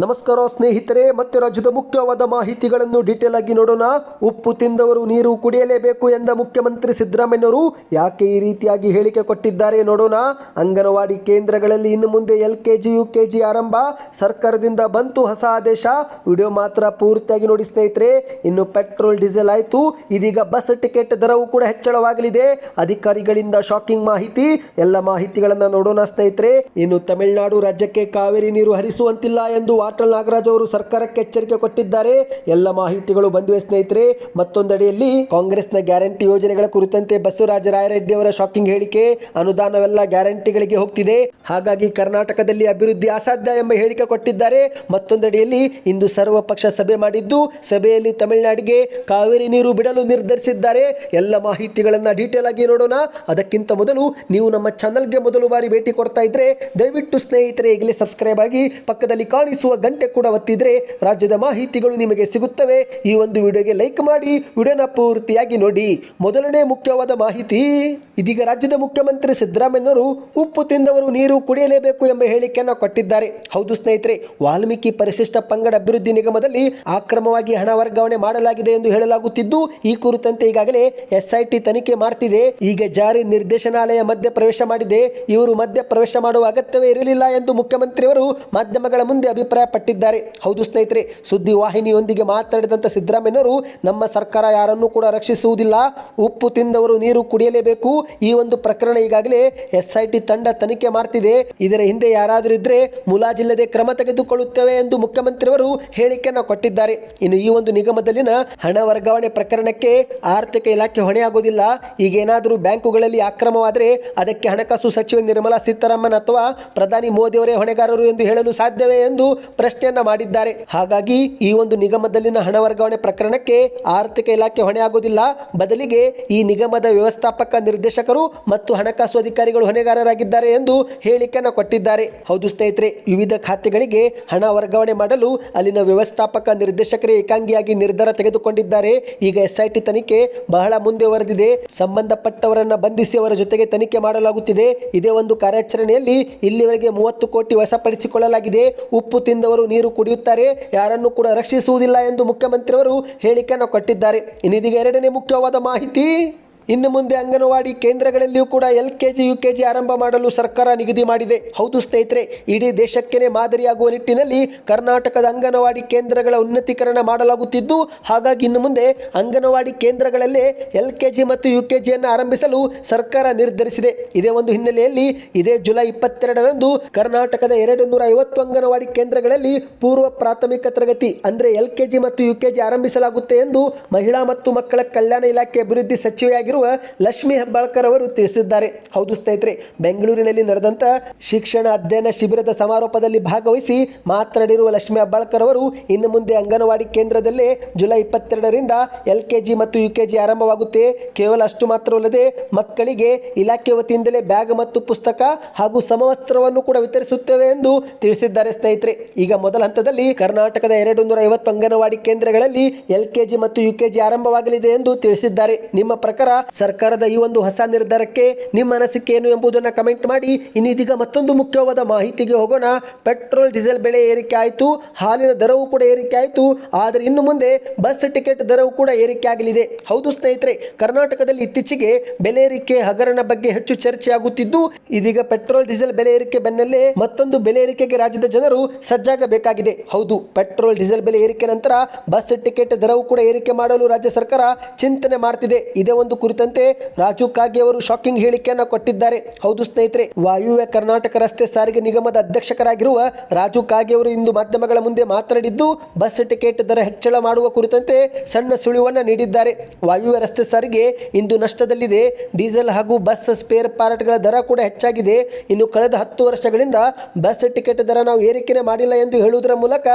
ನಮಸ್ಕಾರ ಸ್ನೇಹಿತರೆ, ಮತ್ತೆ ರಾಜ್ಯದ ಮುಖ್ಯವಾದ ಮಾಹಿತಿಗಳನ್ನು ಡೀಟೇಲ್ ಆಗಿ ನೋಡೋಣ. ಉಪ್ಪು ತಿಂದವರು ನೀರು ಕುಡಿಯಲೇಬೇಕು ಎಂದ ಮುಖ್ಯಮಂತ್ರಿ ಸಿದ್ದರಾಮಯ್ಯವರು ಯಾಕೆ ಈ ರೀತಿಯಾಗಿ ಹೇಳಿಕೆ ಕೊಟ್ಟಿದ್ದಾರೆ ನೋಡೋಣ. ಅಂಗನವಾಡಿ ಕೇಂದ್ರಗಳಲ್ಲಿ ಇನ್ನು ಮುಂದೆ L K G, U K G ಆರಂಭ. ಸರ್ಕಾರದಿಂದ ಬಂತು ಹೊಸ ಆದೇಶ. ವಿಡಿಯೋ ಮಾತ್ರ ಪೂರ್ತಿಯಾಗಿ ನೋಡಿ ಸ್ನೇಹಿತರೆ. ಇನ್ನು ಪೆಟ್ರೋಲ್, ಡೀಸೆಲ್ ಆಯಿತು. ಇದೀಗ ಬಸ್ ಟಿಕೆಟ್ ದರವು ಕೂಡ ಹೆಚ್ಚಳವಾಗಲಿದೆ. ಅಧಿಕಾರಿಗಳಿಂದ ಶಾಕಿಂಗ್ ಮಾಹಿತಿ. ಎಲ್ಲ ಮಾಹಿತಿಗಳನ್ನು ನೋಡೋಣ ಸ್ನೇಹಿತರೆ. ಇನ್ನು ತಮಿಳುನಾಡು ರಾಜ್ಯಕ್ಕೆ ಕಾವೇರಿ ನೀರು ಹರಿಸುವಂತಿಲ್ಲ ಎಂದು ವಾಟಲ್ ನಾಗರಾಜ್ ಅವರು ಸರ್ಕಾರಕ್ಕೆ ಎಚ್ಚರಿಕೆ ಕೊಟ್ಟಿದ್ದಾರೆ. ಎಲ್ಲ ಮಾಹಿತಿಗಳು ಬಂದಿವೆ ಸ್ನೇಹಿತರೆ. ಮತ್ತೊಂದಡಿಯಲ್ಲಿ ಕಾಂಗ್ರೆಸ್ನ ಗ್ಯಾರಂಟಿ ಯೋಜನೆಗಳ ಕುರಿತಂತೆ ಬಸವರಾಜ ರಾಯರೆಡ್ಡಿ ಅವರ ಶಾಕಿಂಗ್ ಹೇಳಿಕೆ ಅನುದಾನವೆಲ್ಲ ಗ್ಯಾರಂಟಿಗಳಿಗೆ ಹೋಗ್ತಿದೆ. ಹಾಗಾಗಿ ಕರ್ನಾಟಕದಲ್ಲಿ ಅಭಿವೃದ್ಧಿ ಅಸಾಧ್ಯ ಎಂಬ ಹೇಳಿಕೆ ಕೊಟ್ಟಿದ್ದಾರೆ. ಮತ್ತೊಂದಡಿಯಲ್ಲಿ ಇಂದು ಸರ್ವ ಪಕ್ಷ ಸಭೆ ಮಾಡಿದ್ದು, ಸಭೆಯಲ್ಲಿ ತಮಿಳುನಾಡಿಗೆ ಕಾವೇರಿ ನೀರು ಬಿಡಲು ನಿರ್ಧರಿಸಿದ್ದಾರೆ. ಎಲ್ಲ ಮಾಹಿತಿಗಳನ್ನ ಡೀಟೇಲ್ ಆಗಿ ನೋಡೋಣ. ಅದಕ್ಕಿಂತ ಮೊದಲು ನೀವು ನಮ್ಮ ಚಾನಲ್ಗೆ ಮೊದಲು ಬಾರಿ ಭೇಟಿ ಕೊಡ್ತಾ ಇದ್ರೆ ದಯವಿಟ್ಟು ಸ್ನೇಹಿತರೆ ಈಗಲೇ ಸಬ್ಸ್ಕ್ರೈಬ್ ಆಗಿ ಪಕ್ಕದಲ್ಲಿ ಕಾಣಿಸುವ ಗಂಟೆ ಕೂಡ ಒತ್ತಿದ್ರೆ ರಾಜ್ಯದ ಮಾಹಿತಿಗಳು ನಿಮಗೆ ಸಿಗುತ್ತವೆ. ಈ ಒಂದು ವಿಡಿಯೋಗೆ ಲೈಕ್ ಮಾಡಿ. ವಿಡಿಯೋನ ಪೂರ್ತಿಯಾಗಿ ನೋಡಿ. ಮೊದಲನೇ ಮುಖ್ಯವಾದ ಮಾಹಿತಿ, ಇದೀಗ ರಾಜ್ಯದ ಮುಖ್ಯಮಂತ್ರಿ ಸಿದ್ದರಾಮಯ್ಯವರು ಉಪ್ಪು ತಿಂದವರು ನೀರು ಕುಡಿಯಲೇಬೇಕು ಎಂಬ ಹೇಳಿಕೆಯನ್ನು ಕೊಟ್ಟಿದ್ದಾರೆ. ಹೌದು ಸ್ನೇಹಿತರೆ, ವಾಲ್ಮೀಕಿ ಪರಿಶಿಷ್ಟ ಪಂಗಡ ಅಭಿವೃದ್ಧಿ ನಿಗಮದಲ್ಲಿ ಅಕ್ರಮವಾಗಿ ಹಣ ವರ್ಗಾವಣೆ ಮಾಡಲಾಗಿದೆ ಎಂದು ಹೇಳಲಾಗುತ್ತಿದ್ದು, ಈ ಕುರಿತಂತೆ ಈಗಾಗಲೇ ಎಸ್ಐಟಿ ತನಿಖೆ ಮಾಡ್ತಿದೆ. ಈಗ ಜಾರಿ ನಿರ್ದೇಶನಾಲಯ ಮಧ್ಯ ಪ್ರವೇಶ ಮಾಡಿದೆ. ಇವರು ಮಧ್ಯ ಪ್ರವೇಶ ಮಾಡುವ ಅಗತ್ಯವೇ ಇರಲಿಲ್ಲ ಎಂದು ಮುಖ್ಯಮಂತ್ರಿಯವರು ಮಾಧ್ಯಮಗಳ ಮುಂದೆ ಅಭಿಪ್ರಾಯಪಟ್ಟಿದ್ದಾರೆ ಹೌದು ಸ್ನೇಹಿತರೆ ಸುದ್ದಿ ವಾಹಿನಿಯೊಂದಿಗೆ ಮಾತನಾಡಿದಂಥ ಸಿದ್ದರಾಮಯ್ಯನವರು, ನಮ್ಮ ಸರ್ಕಾರ ಯಾರನ್ನೂ ಕೂಡ ರಕ್ಷಿಸುವುದಿಲ್ಲ. ಉಪ್ಪು ತಿಂದವರು ನೀರು ಕುಡಿಯಲೇಬೇಕು. ಈ ಒಂದು ಪ್ರಕರಣ ಈಗಾಗಲೇ ಎಸ್ಐಟಿ ತಂಡ ತನಿಖೆ ಮಾಡ್ತಿದೆ. ಇದರ ಹಿಂದೆ ಯಾರಾದರೂ ಇದ್ರೆ ಮುಲಾಜಿಲ್ಲದೆ ಕ್ರಮ ತೆಗೆದುಕೊಳ್ಳುತ್ತೇವೆ ಎಂದು ಮುಖ್ಯಮಂತ್ರಿಯವರು ಹೇಳಿಕೆಯನ್ನು ಕೊಟ್ಟಿದ್ದಾರೆ. ಇನ್ನು ಈ ಒಂದು ನಿಗಮದಲ್ಲಿನ ಹಣ ವರ್ಗಾವಣೆ ಪ್ರಕರಣಕ್ಕೆ ಆರ್ಥಿಕ ಇಲಾಖೆ ಹೊಣೆಯಾಗುವುದಿಲ್ಲ. ಈಗ ಏನಾದರೂ ಬ್ಯಾಂಕುಗಳಲ್ಲಿ ಅಕ್ರಮವಾದರೆ ಅದಕ್ಕೆ ಹಣಕಾಸು ಸಚಿವೆ ನಿರ್ಮಲಾ ಸೀತಾರಾಮನ್ ಅಥವಾ ಪ್ರಧಾನಿ ಮೋದಿಯವರೇ ಹೊಣೆಗಾರರು ಎಂದು ಹೇಳಲು ಸಾಧ್ಯವೇ ಎಂದು ಪ್ರಶ್ನೆಯನ್ನ ಮಾಡಿದ್ದಾರೆ. ಹಾಗಾಗಿ ಈ ಒಂದು ನಿಗಮದಲ್ಲಿನ ಹಣ ವರ್ಗಾವಣೆ ಪ್ರಕರಣಕ್ಕೆ ಆರ್ಥಿಕ ಇಲಾಖೆ ಹೊಣೆ ಆಗುವುದಿಲ್ಲ ಬದಲಿಗೆ ಈ ನಿಗಮದ ವ್ಯವಸ್ಥಾಪಕ ನಿರ್ದೇಶಕರು ಮತ್ತು ಹಣಕಾಸು ಅಧಿಕಾರಿಗಳು ಹೊಣೆಗಾರರಾಗಿದ್ದಾರೆ ಎಂದು ಹೇಳಿಕೆಯನ್ನು ಕೊಟ್ಟಿದ್ದಾರೆ. ಹೌದು ಸ್ನೇಹಿತರೆ, ವಿವಿಧ ಖಾತೆಗಳಿಗೆ ಹಣ ವರ್ಗಾವಣೆ ಮಾಡಲು ಅಲ್ಲಿನ ವ್ಯವಸ್ಥಾಪಕ ನಿರ್ದೇಶಕರೇ ಏಕಾಂಗಿಯಾಗಿ ನಿರ್ಧಾರ ತೆಗೆದುಕೊಂಡಿದ್ದಾರೆ. ಈಗ ಎಸ್ಐಟಿ ತನಿಖೆ ಬಹಳ ಮುಂದೆ ವರೆದಿದೆ ಸಂಬಂಧಪಟ್ಟವರನ್ನ ಬಂಧಿಸಿ ಅವರ ಜೊತೆಗೆ ತನಿಖೆ ಮಾಡಲಾಗುತ್ತಿದೆ. ಇದೇ ಒಂದು ಕಾರ್ಯಾಚರಣೆಯಲ್ಲಿ ಇಲ್ಲಿವರೆಗೆ ಮೂವತ್ತು ಕೋಟಿ ವಶಪಡಿಸಿಕೊಳ್ಳಲಾಗಿದೆ. ಉಪ್ಪು ತಿಂದವರು ನೀರು ಕುಡಿಯುತ್ತಾರೆ. ಯಾರನ್ನು ಕೂಡ ರಕ್ಷಿಸುವುದಿಲ್ಲ ಎಂದು ಮುಖ್ಯಮಂತ್ರಿಯವರು ಹೇಳಿಕೆಯನ್ನು ಕೊಟ್ಟಿದ್ದಾರೆ. ಇನ್ನಿದೀಗ ಎರಡನೇ ಮುಖ್ಯವಾದ ಮಾಹಿತಿ. ಇನ್ನು ಮುಂದೆ ಅಂಗನವಾಡಿ ಕೇಂದ್ರಗಳಲ್ಲಿಯೂ ಕೂಡ L K G U K ಆರಂಭ ಮಾಡಲು ಸರ್ಕಾರ ನಿಗದಿ ಮಾಡಿದೆ. ಹೌದು ಸ್ನೇಹಿತರೆ, ಇಡೀ ದೇಶಕ್ಕೇನೆ ಮಾದರಿಯಾಗುವ ನಿಟ್ಟಿನಲ್ಲಿ ಕರ್ನಾಟಕದ ಅಂಗನವಾಡಿ ಕೇಂದ್ರಗಳ ಉನ್ನತೀಕರಣ ಮಾಡಲಾಗುತ್ತಿದ್ದು, ಹಾಗಾಗಿ ಇನ್ನು ಮುಂದೆ ಅಂಗನವಾಡಿ ಕೇಂದ್ರಗಳಲ್ಲೇ ಎಲ್ ಕೆ ಜಿ ಮತ್ತು ಯು ಕೆ ಜಿಯನ್ನು ಆರಂಭಿಸಲು ಸರ್ಕಾರ ನಿರ್ಧರಿಸಿದೆ. ಇದೇ ಒಂದು ಹಿನ್ನೆಲೆಯಲ್ಲಿ ಇದೇ ಜುಲೈ ಇಪ್ಪತ್ತೆರಡರಂದು ಕರ್ನಾಟಕದ ಎರಡು ನೂರ ಐವತ್ತು ಅಂಗನವಾಡಿ ಕೇಂದ್ರಗಳಲ್ಲಿ ಪೂರ್ವ ಪ್ರಾಥಮಿಕ ತರಗತಿ, ಅಂದರೆ ಎಲ್ ಕೆ ಮತ್ತು ಯು ಆರಂಭಿಸಲಾಗುತ್ತೆ ಎಂದು ಮಹಿಳಾ ಮತ್ತು ಮಕ್ಕಳ ಕಲ್ಯಾಣ ಇಲಾಖೆ ಅಭಿವೃದ್ಧಿ ಸಚಿವೆಯಾಗಿರುವ ಲಕ್ಷ್ಮಿ ಹೆಬ್ಬಾಳ್ಕರ್ ಅವರು ತಿಳಿಸಿದ್ದಾರೆ. ಹೌದು ಸ್ನೇಹಿತರೆ, ಬೆಂಗಳೂರಿನಲ್ಲಿ ನಡೆದಂತ ಶಿಕ್ಷಣ ಅಧ್ಯಯನ ಶಿಬಿರದ ಸಮಾರೋಪದಲ್ಲಿ ಭಾಗವಹಿಸಿ ಮಾತನಾಡಿರುವ ಲಕ್ಷ್ಮಿ ಹೆಬ್ಬಾಳ್ಕರ್ ಅವರು, ಇನ್ನು ಮುಂದೆ ಅಂಗನವಾಡಿ ಕೇಂದ್ರದಲ್ಲೇ ಜುಲೈ ಇಪ್ಪತ್ತೆರಡರಿಂದ ಎಲ್ ಕೆಜಿ ಮತ್ತು ಯು ಕೆ ಜಿ ಆರಂಭವಾಗುತ್ತೆ. ಕೇವಲ ಅಷ್ಟು ಮಾತ್ರವಲ್ಲದೆ ಮಕ್ಕಳಿಗೆ ಇಲಾಖೆ ವತಿಯಿಂದಲೇ ಬ್ಯಾಗ್ ಮತ್ತು ಪುಸ್ತಕ ಹಾಗೂ ಸಮವಸ್ತ್ರವನ್ನು ಕೂಡ ವಿತರಿಸುತ್ತೇವೆ ಎಂದು ತಿಳಿಸಿದ್ದಾರೆ ಸ್ನೇಹಿತರೆ. ಈಗ ಮೊದಲ ಹಂತದಲ್ಲಿ ಕರ್ನಾಟಕದ ಎರಡು ನೂರ ಐವತ್ತು ಅಂಗನವಾಡಿ ಕೇಂದ್ರಗಳಲ್ಲಿ ಎಲ್ ಕೆಜಿ ಮತ್ತು ಯು ಕೆ ಜಿ ಆರಂಭವಾಗಲಿದೆ ಎಂದು ತಿಳಿಸಿದ್ದಾರೆ. ನಿಮ್ಮ ಪ್ರಕಾರ ಸರ್ಕಾರದ ಈ ಒಂದು ಹೊಸ ನಿರ್ಧಾರಕ್ಕೆ ನಿಮ್ಮ ಅನಿಸಿಕೆ ಏನು ಎಂಬುದನ್ನು ಕಮೆಂಟ್ ಮಾಡಿ. ಇನ್ನು ಇದೀಗ ಮತ್ತೊಂದು ಮುಖ್ಯವಾದ ಮಾಹಿತಿಗೆ ಹೋಗೋಣ. ಪೆಟ್ರೋಲ್, ಡೀಸೆಲ್ ಬೆಲೆ ಏರಿಕೆ ಆಯಿತು. ಹಾಲಿನ ದರವೂ ಕೂಡ ಏರಿಕೆ ಆಯಿತು. ಆದರೆ ಇನ್ನು ಮುಂದೆ ಬಸ್ ಟಿಕೆಟ್ ದರವೂ ಕೂಡ ಏರಿಕೆ ಆಗಲಿದೆ. ಹೌದು ಸ್ನೇಹಿತರೆ, ಕರ್ನಾಟಕದಲ್ಲಿ ಇತ್ತೀಚೆಗೆ ಬೆಲೆ ಏರಿಕೆ ಹಗರಣ ಬಗ್ಗೆ ಹೆಚ್ಚು ಚರ್ಚೆ ಆಗುತ್ತಿದ್ದು ಇದೀಗ ಪೆಟ್ರೋಲ್, ಡೀಸೆಲ್ ಬೆಲೆ ಏರಿಕೆ ಬೆನ್ನಲ್ಲೇ ಮತ್ತೊಂದು ಬೆಲೆ ಏರಿಕೆಗೆ ರಾಜ್ಯದ ಜನರು ಸಜ್ಜಾಗಬೇಕಾಗಿದೆ. ಹೌದು, ಪೆಟ್ರೋಲ್, ಡೀಸೆಲ್ ಬೆಲೆ ಏರಿಕೆ ನಂತರ ಬಸ್ ಟಿಕೆಟ್ ದರವೂ ಕೂಡ ಏರಿಕೆ ಮಾಡಲು ರಾಜ್ಯ ಸರ್ಕಾರ ಚಿಂತನೆ ಮಾಡ್ತಿದೆ. ಇದೇ ಒಂದು ಕುರಿತಂತೆ ರಾಜು ಕಾಗೆ ಅವರು ಶಾಕಿಂಗ್ ಹೇಳಿಕೆಯನ್ನು ಕೊಟ್ಟಿದ್ದಾರೆ. ಹೌದು ಸ್ನೇಹಿತರೆ, ವಾಯುವ್ಯ ಕರ್ನಾಟಕ ರಸ್ತೆ ಸಾರಿಗೆ ನಿಗಮದ ಅಧ್ಯಕ್ಷಕರಾಗಿರುವ ರಾಜು ಕಾಗೆ ಅವರು ಇಂದು ಮಾಧ್ಯಮಗಳ ಮುಂದೆ ಮಾತನಾಡಿದ್ದು, ಬಸ್ ಟಿಕೆಟ್ ದರ ಹೆಚ್ಚಳ ಮಾಡುವ ಕುರಿತಂತೆ ಸಣ್ಣ ಸುಳಿವನ್ನು ನೀಡಿದ್ದಾರೆ. ವಾಯುವ್ಯ ರಸ್ತೆ ಸಾರಿಗೆ ಇಂದು ನಷ್ಟದಲ್ಲಿದೆ. ಡೀಸೆಲ್ ಹಾಗೂ ಬಸ್ ಸ್ಪೇರ್ ಪಾರ್ಟ್ಗಳ ದರ ಕೂಡ ಹೆಚ್ಚಾಗಿದೆ. ಇನ್ನು ಕಳೆದ ಹತ್ತು ವರ್ಷಗಳಿಂದ ಬಸ್ ಟಿಕೆಟ್ ದರ ನಾವು ಏರಿಕೆನೇ ಮಾಡಿಲ್ಲ ಎಂದು ಹೇಳುವುದರ ಮೂಲಕ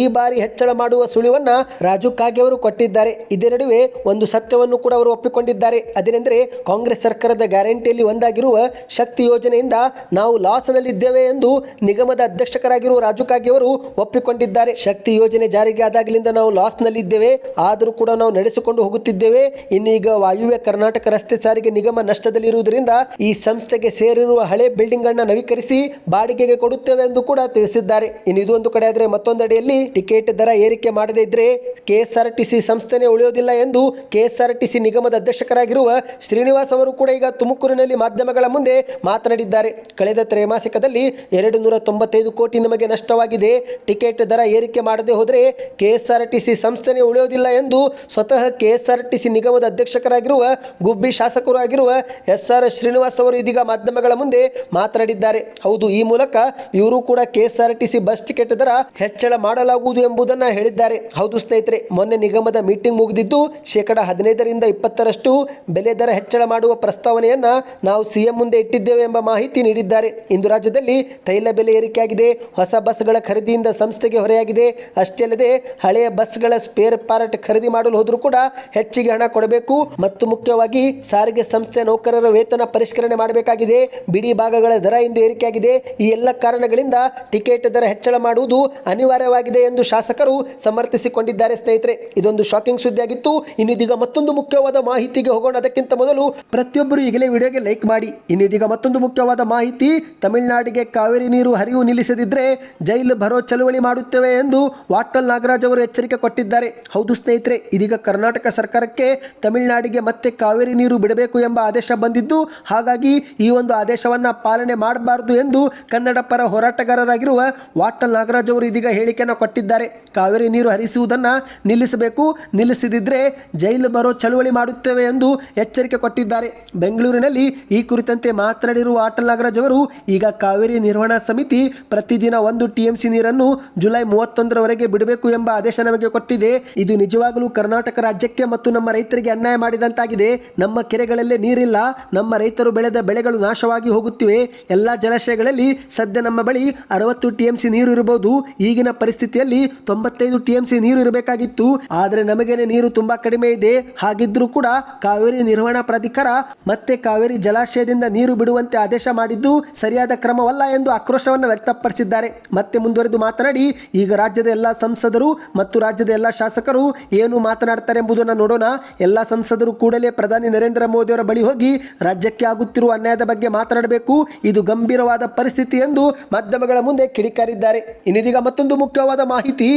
ಈ ಬಾರಿ ಹೆಚ್ಚಳ ಮಾಡುವ ಸುಳಿವನ್ನ ರಾಜು ಕಾಗೆ ಅವರು ಕೊಟ್ಟಿದ್ದಾರೆ. ಇದೇ ನಡುವೆ ಒಂದು ಸತ್ಯವನ್ನು ಕೂಡ ಅವರು ಒಪ್ಪಿಕೊಂಡಿದ್ದಾರೆ. ಅದೇನೆಂದರೆ ಕಾಂಗ್ರೆಸ್ ಸರ್ಕಾರದ ಗ್ಯಾರಂಟಿಯಲ್ಲಿ ಒಂದಾಗಿರುವ ಶಕ್ತಿ ಯೋಜನೆಯಿಂದ ನಾವು ಲಾಸ್ನಲ್ಲಿದ್ದೇವೆ ಎಂದು ನಿಗಮದ ಅಧ್ಯಕ್ಷಕರಾಗಿರುವ ರಾಜು ಕಾಗೆ ಅವರು ಒಪ್ಪಿಕೊಂಡಿದ್ದಾರೆ. ಶಕ್ತಿ ಯೋಜನೆ ಜಾರಿಗೆ ಆದಾಗಲಿಂದ ನಾವು ಲಾಸ್ನಲ್ಲಿದ್ದೇವೆ. ಆದರೂ ಕೂಡ ನಾವು ನಡೆಸಿಕೊಂಡು ಹೋಗುತ್ತಿದ್ದೇವೆ. ಇನ್ನೀಗ ವಾಯುವ್ಯ ಕರ್ನಾಟಕ ರಸ್ತೆ ಸಾರಿಗೆ ನಿಗಮ ನಷ್ಟದಲ್ಲಿರುವುದರಿಂದ ಈ ಸಂಸ್ಥೆಗೆ ಸೇರಿರುವ ಹಳೆ ಬಿಲ್ಡಿಂಗ್ ಅನ್ನ ನವೀಕರಿಸಿ ಬಾಡಿಗೆಗೆ ಕೊಡುತ್ತೇವೆ ಎಂದು ಕೂಡ ತಿಳಿಸಿದ್ದಾರೆ. ಇನ್ನು ಇದು ಒಂದು ಕಡೆ ಆದರೆ ಮತ್ತೊಂದೆಡೆಯಲ್ಲಿ ಟಿಕೆಟ್ ದರ ಏರಿಕೆ ಮಾಡದೇ ಇದ್ರೆ ಕೆಎಸ್ಆರ್ಟಿಸಿ ಸಂಸ್ಥೆನೇ ಉಳಿಯೋದಿಲ್ಲ ಎಂದು ಕೆಎಸ್ಆರ್ಟಿಸಿ ನಿಗಮದ ಅಧ್ಯಕ್ಷರಾಗಿರುವ ಶ್ರೀನಿವಾಸ್ ಅವರು ಕೂಡ ಈಗ ತುಮಕೂರಿನಲ್ಲಿ ಮಾಧ್ಯಮಗಳ ಮುಂದೆ ಮಾತನಾಡಿದ್ದಾರೆ. ಕಳೆದ ತ್ರೈಮಾಸಿಕದಲ್ಲಿ ಎರಡು ನೂರ ತೊಂಬತ್ತೈದು ಕೋಟಿ ನಮಗೆ ನಷ್ಟವಾಗಿದೆ. ಟಿಕೆಟ್ ದರ ಏರಿಕೆ ಮಾಡದೆ ಹೋದರೆ ಕೆಎಸ್ಆರ್ಟಿಸಿ ಸಂಸ್ಥೆನೇ ಉಳಿಯೋದಿಲ್ಲ ಎಂದು ಸ್ವತಃ ಕೆಎಸ್ಆರ್ಟಿಸಿ ನಿಗಮದ ಅಧ್ಯಕ್ಷಕರಾಗಿರುವ ಗುಬ್ಬಿ ಶಾಸಕರು ಆಗಿರುವ ಎಸ್ ಆರ್ ಶ್ರೀನಿವಾಸ್ ಅವರು ಇದೀಗ ಮಾಧ್ಯಮಗಳ ಮುಂದೆ ಮಾತನಾಡಿದ್ದಾರೆ. ಹೌದು, ಈ ಮೂಲಕ ಇವರು ಕೂಡ ಕೆಎಸ್ಆರ್ಟಿಸಿ ಬಸ್ ಟಿಕೆಟ್ ದರ ಹೆಚ್ಚಳ ಮಾಡಲಾಗುವುದು ಎಂಬುದನ್ನು ಹೇಳಿದ್ದಾರೆ. ಹೌದು ಸ್ನೇಹಿತರೆ, ಮೊನ್ನೆ ನಿಗಮದ ಮೀಟಿಂಗ್ ಮುಗಿದಿದ್ದು ಶೇಕಡ ಹದಿನೈದರಿಂದ ಇಪ್ಪತ್ತರಷ್ಟು ಬೆಲೆ ದರ ಹೆಚ್ಚಳ ಮಾಡುವ ಪ್ರಸ್ತಾವನೆಯನ್ನ ನಾವು ಸಿಎಂ ಮುಂದೆ ಇಟ್ಟಿದ್ದೇವೆ ಎಂಬ ಮಾಹಿತಿ ನೀಡಿದ್ದಾರೆ. ಇಂದು ರಾಜ್ಯದಲ್ಲಿ ತೈಲ ಬೆಲೆ ಏರಿಕೆಯಾಗಿದೆ. ಹೊಸ ಬಸ್ಗಳ ಖರೀದಿಯಿಂದ ಸಂಸ್ಥೆಗೆ ಹೊರೆಯಾಗಿದೆ. ಅಷ್ಟೇ ಅಲ್ಲದೆ ಹಳೆಯ ಬಸ್ಗಳ ಸ್ಪೇರ್ ಪಾರ್ಟ್ ಖರೀದಿ ಮಾಡಲು ಹೋದರೂ ಕೂಡ ಹೆಚ್ಚಿಗೆ ಹಣ ಕೊಡಬೇಕು. ಮತ್ತು ಮುಖ್ಯವಾಗಿ ಸಾರಿಗೆ ಸಂಸ್ಥೆ ನೌಕರರ ವೇತನ ಪರಿಷ್ಕರಣೆ ಮಾಡಬೇಕಾಗಿದೆ. ಬಿಡಿ ಭಾಗಗಳ ದರ ಇಂದು ಏರಿಕೆಯಾಗಿದೆ. ಈ ಎಲ್ಲ ಕಾರಣಗಳಿಂದ ಟಿಕೆಟ್ ದರ ಹೆಚ್ಚಳ ಮಾಡುವುದು ಅನಿವಾರ್ಯವಾಗಿದೆ ಎಂದು ಶಾಸಕರು ಸಮರ್ಥಿಸಿಕೊಂಡಿದ್ದಾರೆ ಸ್ನೇಹಿತರೆ. ಇದೊಂದು ಶಾಕಿಂಗ್ ಸುದ್ದಿಯಾಗಿತ್ತು. ಇನ್ನು ಇದೀಗ ಮತ್ತೊಂದು ಮುಖ್ಯವಾದ ಮಾಹಿತಿಗೆ ಹೋಗೋಣ. ಅದಕ್ಕಿಂತ ಮೊದಲು ಪ್ರತಿಯೊಬ್ಬರು ಈಗಲೇ ವಿಡಿಯೋಗೆ ಲೈಕ್ ಮಾಡಿ. ಇನ್ನಿದೀಗ ಮತ್ತೊಂದು ಮುಖ್ಯವಾದ ಮಾಹಿತಿ, ತಮಿಳುನಾಡಿಗೆ ಕಾವೇರಿ ನೀರು ಹರಿವು ನಿಲ್ಲಿಸದಿದ್ರೆ ಜೈಲು ಬರೋ ಚಳುವಳಿ ಮಾಡುತ್ತೇವೆ ಎಂದು ವಾಟಲ್ ನಾಗರಾಜ್ ಅವರು ಎಚ್ಚರಿಕೆ ಕೊಟ್ಟಿದ್ದಾರೆ. ಹೌದು ಸ್ನೇಹಿತರೆ, ಇದೀಗ ಕರ್ನಾಟಕ ಸರ್ಕಾರಕ್ಕೆ ತಮಿಳುನಾಡಿಗೆ ಮತ್ತೆ ಕಾವೇರಿ ನೀರು ಬಿಡಬೇಕು ಎಂಬ ಆದೇಶ ಬಂದಿದ್ದು, ಹಾಗಾಗಿ ಈ ಒಂದು ಆದೇಶವನ್ನ ಪಾಲನೆ ಮಾಡಬಾರದು ಎಂದು ಕನ್ನಡ ಪರ ಹೋರಾಟಗಾರರಾಗಿರುವ ವಾಟಲ್ ನಾಗರಾಜ್ ಅವರು ಇದೀಗ ಹೇಳಿಕೆಯನ್ನು ಕೊಟ್ಟಿದ್ದಾರೆ. ಕಾವೇರಿ ನೀರು ಹರಿಸುವುದನ್ನು ನಿಲ್ಲಿಸಬೇಕು. ನಿಲ್ಲಿಸದಿದ್ರೆ ಜೈಲು ಬರೋ ಚಳುವಳಿ ಮಾಡುತ್ತೇವೆ ಎಂದು ಎಚ್ಚರಿಕೆ ಕೊಟ್ಟಿದ್ದಾರೆ. ಬೆಂಗಳೂರಿನಲ್ಲಿ ಈ ಕುರಿತಂತೆ ಮಾತನಾಡಿರುವ ಆಟಲ್ ನಾಗರಾಜ್ ಅವರು ಈಗ ಕಾವೇರಿ ನಿರ್ವಹಣಾ ಸಮಿತಿ ಪ್ರತಿದಿನ ಒಂದು ಟಿಎಂಸಿ ನೀರನ್ನು ಜುಲೈ ಮೂವತ್ತೊಂದರವರೆಗೆ ಬಿಡಬೇಕು ಎಂಬ ಆದೇಶ ನಮಗೆ ಕೊಟ್ಟಿದೆ. ಇದು ನಿಜವಾಗಲೂ ಕರ್ನಾಟಕ ರಾಜ್ಯಕ್ಕೆ ಮತ್ತು ನಮ್ಮ ರೈತರಿಗೆ ಅನ್ಯಾಯ ಮಾಡಿದಂತಾಗಿದೆ. ನಮ್ಮ ಕೆರೆಗಳಲ್ಲೇ ನೀರಿಲ್ಲ. ನಮ್ಮ ರೈತರು ಬೆಳೆದ ಬೆಳೆಗಳು ನಾಶವಾಗಿ ಹೋಗುತ್ತಿವೆ. ಎಲ್ಲ ಜಲಾಶಯಗಳಲ್ಲಿ ಸದ್ಯ ನಮ್ಮ ಬಳಿ ಅರವತ್ತು ಟಿಎಂಸಿ ನೀರು ಇರಬಹುದು. ಈಗಿನ ಪರಿಸ್ಥಿತಿಯಲ್ಲಿ ತೊಂಬತ್ತೈದು ಟಿಎಂಸಿ ನೀರು ಇರಬೇಕಾಗಿತ್ತು. ಆದರೆ ನಮಗೇನೆ ನೀರು ತುಂಬಾ ಕಡಿಮೆ ಇದೆ. ಹಾಗಿದ್ರೂ ಕೂಡ ಕಾವೇರಿ ನಿರ್ವಹಣಾ ಪ್ರಾಧಿಕಾರ ಮತ್ತೆ ಕಾವೇರಿ ಜಲಾಶಯದಿಂದ ನೀರು ಬಿಡುವಂತೆ ಆದೇಶ ಮಾಡಿದ್ದು ಸರಿಯಾದ ಕ್ರಮವಲ್ಲ ಎಂದು ಆಕ್ರೋಶವನ್ನು ವ್ಯಕ್ತಪಡಿಸಿದ್ದಾರೆ. ಮತ್ತೆ ಮುಂದುವರೆದು ಮಾತನಾಡಿ, ಈಗ ರಾಜ್ಯದ ಎಲ್ಲ ಸಂಸದರು ಮತ್ತು ರಾಜ್ಯದ ಎಲ್ಲ ಶಾಸಕರು ಏನು ಮಾತನಾಡ್ತಾರೆ ಎಂಬುದನ್ನು ನೋಡೋಣ. ಎಲ್ಲ ಸಂಸದರು ಕೂಡಲೇ ಪ್ರಧಾನಿ ನರೇಂದ್ರ ಮೋದಿ ಅವರ ಬಳಿ ಹೋಗಿ ರಾಜ್ಯಕ್ಕೆ ಆಗುತ್ತಿರುವ ಅನ್ಯಾಯದ ಬಗ್ಗೆ ಮಾತನಾಡಬೇಕು. ಇದು ಗಂಭೀರವಾದ ಪರಿಸ್ಥಿತಿ ಎಂದು ಮಾಧ್ಯಮಗಳ ಮುಂದೆ ಕಿಡಿಕಾರಿದ್ದಾರೆ. ಇನ್ನಿದೀಗ ಮತ್ತೊಂದು ಮುಖ್ಯವಾದ ಮಾಹಿತಿ.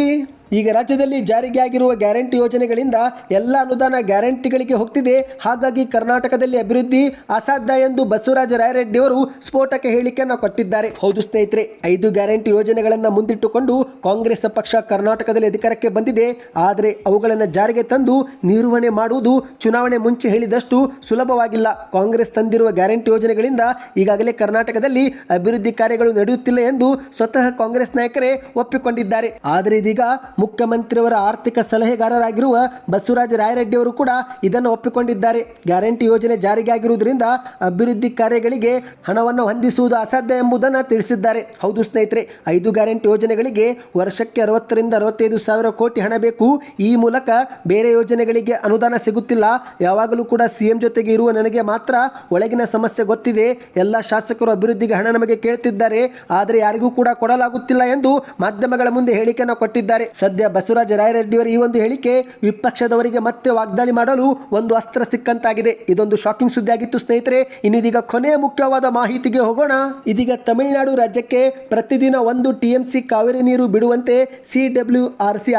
ಈಗ ರಾಜ್ಯದಲ್ಲಿ ಜಾರಿಗೆ ಆಗಿರುವ ಗ್ಯಾರಂಟಿ ಯೋಜನೆಗಳಿಂದ ಎಲ್ಲ ಅನುದಾನ ಗ್ಯಾರಂಟಿಗಳಿಗೆ ಹೋಗ್ತಿದೆ. ಹಾಗಾಗಿ ಕರ್ನಾಟಕದಲ್ಲಿ ಅಭಿವೃದ್ಧಿ ಅಸಾಧ್ಯ ಎಂದು ಬಸವರಾಜ ರಾಯರೆಡ್ಡಿ ಅವರು ಸ್ಫೋಟಕ ಹೇಳಿಕೆಯನ್ನು ಕೊಟ್ಟಿದ್ದಾರೆ. ಹೌದು ಸ್ನೇಹಿತರೆ, ಐದು ಗ್ಯಾರಂಟಿ ಯೋಜನೆಗಳನ್ನು ಮುಂದಿಟ್ಟುಕೊಂಡು ಕಾಂಗ್ರೆಸ್ ಪಕ್ಷ ಕರ್ನಾಟಕದಲ್ಲಿ ಅಧಿಕಾರಕ್ಕೆ ಬಂದಿದೆ. ಆದರೆ ಅವುಗಳನ್ನು ಜಾರಿಗೆ ತಂದು ನಿರ್ವಹಣೆ ಮಾಡುವುದು ಚುನಾವಣೆ ಮುಂಚೆ ಹೇಳಿದಷ್ಟು ಸುಲಭವಾಗಿಲ್ಲ. ಕಾಂಗ್ರೆಸ್ ತಂದಿರುವ ಗ್ಯಾರಂಟಿ ಯೋಜನೆಗಳಿಂದ ಈಗಾಗಲೇ ಕರ್ನಾಟಕದಲ್ಲಿ ಅಭಿವೃದ್ಧಿ ಕಾರ್ಯಗಳು ನಡೆಯುತ್ತಿಲ್ಲ ಎಂದು ಸ್ವತಃ ಕಾಂಗ್ರೆಸ್ ನಾಯಕರೇ ಒಪ್ಪಿಕೊಂಡಿದ್ದಾರೆ. ಆದರೆ ಇದೀಗ ಮುಖ್ಯಮಂತ್ರಿಯವರ ಆರ್ಥಿಕ ಸಲಹೆಗಾರರಾಗಿರುವ ಬಸವರಾಜ ರಾಯರೆಡ್ಡಿಯವರು ಕೂಡ ಇದನ್ನು ಒಪ್ಪಿಕೊಂಡಿದ್ದಾರೆ. ಗ್ಯಾರಂಟಿ ಯೋಜನೆ ಜಾರಿಗೆ ಆಗಿರುವುದರಿಂದ ಅಭಿವೃದ್ಧಿ ಕಾರ್ಯಗಳಿಗೆ ಹಣವನ್ನು ಹೊಂದಿಸುವುದು ಅಸಾಧ್ಯ ಎಂಬುದನ್ನು ತಿಳಿಸಿದ್ದಾರೆ. ಹೌದು ಸ್ನೇಹಿತರೆ, ಐದು ಗ್ಯಾರಂಟಿ ಯೋಜನೆಗಳಿಗೆ ವರ್ಷಕ್ಕೆ ಅರವತ್ತರಿಂದ ಅರವತ್ತೈದು ಸಾವಿರ ಕೋಟಿ ಹಣ ಬೇಕು. ಈ ಮೂಲಕ ಬೇರೆ ಯೋಜನೆಗಳಿಗೆ ಅನುದಾನ ಸಿಗುತ್ತಿಲ್ಲ. ಯಾವಾಗಲೂ ಕೂಡ ಸಿಎಂ ಜೊತೆಗೆ ಇರುವ ನನಗೆ ಮಾತ್ರ ಒಳಗಿನ ಸಮಸ್ಯೆ ಗೊತ್ತಿದೆ. ಎಲ್ಲ ಶಾಸಕರು ಅಭಿವೃದ್ಧಿಗೆ ಹಣ ನಮಗೆ ಕೇಳ್ತಿದ್ದಾರೆ. ಆದರೆ ಯಾರಿಗೂ ಕೂಡ ಕೊಡಲಾಗುತ್ತಿಲ್ಲ ಎಂದು ಮಾಧ್ಯಮಗಳ ಮುಂದೆ ಹೇಳಿಕೆಯನ್ನು ಕೊಟ್ಟಿದ್ದಾರೆ. ಸದ್ಯ ಬಸವರಾಜ ರಾಯರೆಡ್ಡಿಯವರ ಈ ಒಂದು ಹೇಳಿಕೆ ವಿಪಕ್ಷದವರಿಗೆ ಮತ್ತೆ ವಾಗ್ದಾಳಿ ಮಾಡಲು ಒಂದು ಅಸ್ತ್ರ ಸಿಕ್ಕಂತಾಗಿದೆ. ಇದೊಂದು ಶಾಕಿಂಗ್ ಸುದ್ದಿ ಆಗಿತ್ತು ಸ್ನೇಹಿತರೆ. ಇನ್ನು ಇದೀಗ ಕೊನೆಯ ಮುಖ್ಯವಾದ ಮಾಹಿತಿಗೆ ಹೋಗೋಣ. ಇದೀಗ ತಮಿಳುನಾಡು ರಾಜ್ಯಕ್ಕೆ ಪ್ರತಿದಿನ ಒಂದು ಟಿಎಂಸಿ ಕಾವೇರಿ ನೀರು ಬಿಡುವಂತೆ ಸಿ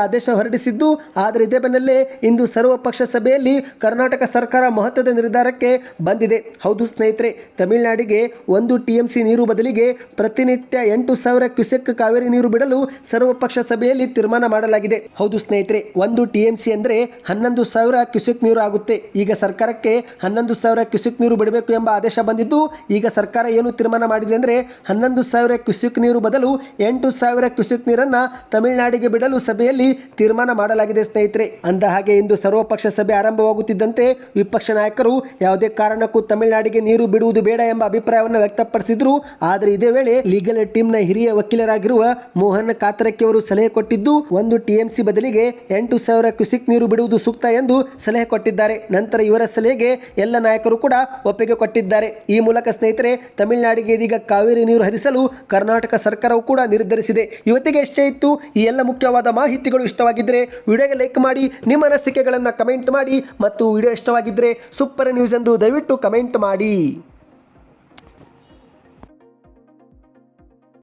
ಆದೇಶ ಹೊರಡಿಸಿದ್ದು, ಆದರೆ ಇದೇ ಬೆನ್ನಲ್ಲೇ ಇಂದು ಸರ್ವಪಕ್ಷ ಸಭೆಯಲ್ಲಿ ಕರ್ನಾಟಕ ಸರ್ಕಾರ ಮಹತ್ವದ ನಿರ್ಧಾರಕ್ಕೆ ಬಂದಿದೆ. ಹೌದು ಸ್ನೇಹಿತರೆ, ತಮಿಳುನಾಡಿಗೆ ಒಂದು ಟಿಎಂಸಿ ನೀರು ಬದಲಿಗೆ ಪ್ರತಿನಿತ್ಯ ಎಂಟು ಸಾವಿರ ಕ್ಯುಸೆಕ್ ಕಾವೇರಿ ನೀರು ಬಿಡಲು ಸರ್ವಪಕ್ಷ ಸಭೆಯಲ್ಲಿ ತೀರ್ಮಾನ ಮಾಡಲಾಗಿದೆ. ಹೌದು ಸ್ನೇಹಿತರೆ, ಒಂದು ಟಿಎಂಸಿ ಅಂದ್ರೆ ಹನ್ನೊಂದು ಸಾವಿರ ಕ್ಯುಸಿಕ್ ನೀರು ಆಗುತ್ತೆ. ಈಗ ಸರ್ಕಾರಕ್ಕೆ ಹನ್ನೊಂದು ಸಾವಿರ ಕ್ಯುಸಿಕ್ ನೀರು ಬಿಡಬೇಕು ಎಂಬ ಆದೇಶ ಬಂದಿದ್ದು, ಈಗ ಸರ್ಕಾರ ಏನು ತೀರ್ಮಾನ ಮಾಡಿದೆ ಅಂದ್ರೆ ಹನ್ನೊಂದು ಸಾವಿರ ಕ್ಯುಸಿಕ್ ನೀರು ಬದಲು ಎಂಟು ಸಾವಿರ ಕ್ಯುಸಿಕ್ ನೀರನ್ನ ತಮಿಳುನಾಡಿಗೆ ಬಿಡಲು ಸಭೆಯಲ್ಲಿ ತೀರ್ಮಾನ ಮಾಡಲಾಗಿದೆ ಸ್ನೇಹಿತರೆ. ಅಂದ ಹಾಗೆ ಇಂದು ಸರ್ವಪಕ್ಷ ಸಭೆ ಆರಂಭವಾಗುತ್ತಿದ್ದಂತೆ ವಿಪಕ್ಷ ನಾಯಕರು ಯಾವುದೇ ಕಾರಣಕ್ಕೂ ತಮಿಳುನಾಡಿಗೆ ನೀರು ಬಿಡುವುದು ಬೇಡ ಎಂಬ ಅಭಿಪ್ರಾಯವನ್ನು ವ್ಯಕ್ತಪಡಿಸಿದ್ರು. ಆದರೆ ಇದೇ ವೇಳೆ ಲೀಗಲ್ ಟೀಮ್ನ ಹಿರಿಯ ವಕೀಲರಾಗಿರುವ ಮೋಹನ್ ಕಾತರಕ್ಕೆ ಅವರು ಸಲಹೆ ಕೊಟ್ಟಿದ್ದು ಹನ್ನೊಂದು ಟಿಎಂಸಿ ಬದಲಿಗೆ ಎಂಟು ಸಾವಿರ ಕ್ಯುಸಿಕ್ ನೀರು ಬಿಡುವುದು ಸೂಕ್ತ ಎಂದು ಸಲಹೆ ಕೊಟ್ಟಿದ್ದಾರೆ. ನಂತರ ಇವರ ಸಲಹೆಗೆ ಎಲ್ಲ ನಾಯಕರು ಕೂಡ ಒಪ್ಪಿಗೆ ಕೊಟ್ಟಿದ್ದಾರೆ. ಈ ಮೂಲಕ ಸ್ನೇಹಿತರೆ, ತಮಿಳುನಾಡಿಗೆ ಇದೀಗ ಕಾವೇರಿ ನೀರು ಹರಿಸಲು ಕರ್ನಾಟಕ ಸರ್ಕಾರವು ಕೂಡ ನಿರ್ಧರಿಸಿದೆ. ಇವತ್ತಿಗೆ ಎಷ್ಟೇ ಇತ್ತು, ಈ ಎಲ್ಲ ಮುಖ್ಯವಾದ ಮಾಹಿತಿಗಳು ಇಷ್ಟವಾಗಿದ್ದರೆ ವಿಡಿಯೋಗೆ ಲೈಕ್ ಮಾಡಿ, ನಿಮ್ಮ ಅನಿಸಿಕೆಗಳನ್ನು ಕಮೆಂಟ್ ಮಾಡಿ ಮತ್ತು ವಿಡಿಯೋ ಇಷ್ಟವಾಗಿದ್ದರೆ ಸೂಪರ್ ನ್ಯೂಸ್ ಎಂದು ದಯವಿಟ್ಟು ಕಮೆಂಟ್ ಮಾಡಿ.